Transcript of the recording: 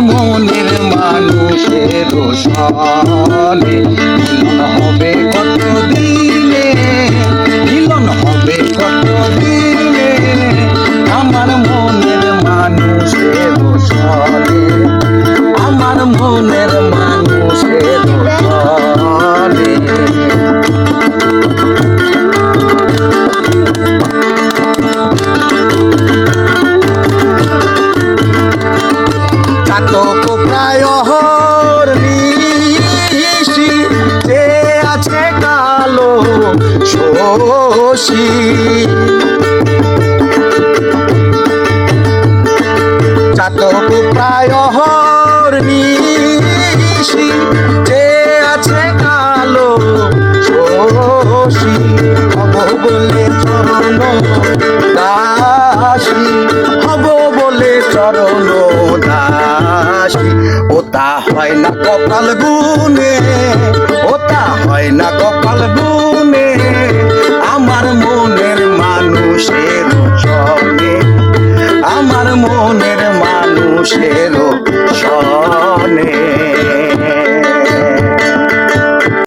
মনের মানুষের সনে। মিলন হবে কত দিনে মিলন হবে কত দিনে আমার মনের মানুষের সনে। আমার মনের মানুষের কাতক প্রায় নিশি, যে আছে কালো শশী। চাতক প্রায় নিশি, যে আছে কালো শশী। হব বলে চরণ দাসী, হব বলে চরণ দাসী। হাসি ও তা হয় না কপাল গুনে ও তা হয় না কপাল গুনে আমার মনের মানুষের চলে আমার মনের মানুষের